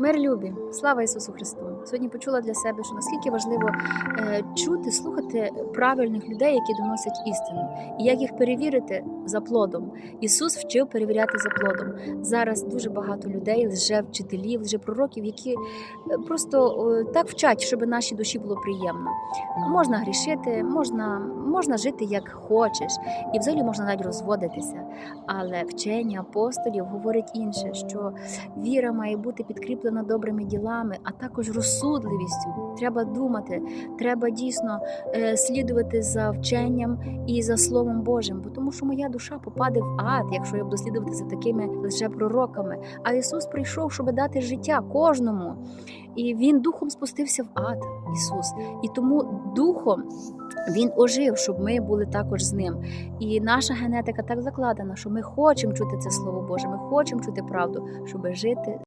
Мир любі, слава Ісусу Христу! Сьогодні почула для себе, що наскільки важливо е, чути, слухати правильних людей, які доносять істину, і як їх перевірити за плодом. Ісус вчив перевіряти за плодом. Зараз дуже багато людей, лжевчителів, лжепророків, які е, просто так вчать, щоб нашій душі було приємно. Можна грішити, можна, можна жити як хочеш, і взагалі можна навіть розводитися. Але вчення апостолів говорить інше, що віра має бути підкріплена добрими ділами, а також розсудливістю. Треба думати, треба дійсно е, слідувати за вченням і за Словом Божим, бо тому що моя душа попаде в ад, якщо я буду слідувати за такими лише пророками. А Ісус прийшов, щоб дати життя кожному. І Він духом спустився в ад, Ісус. І тому духом Він ожив, щоб ми були також з ним. І наша генетика так закладена, що ми хочемо чути це Слово Боже, ми хочемо чути правду, щоб жити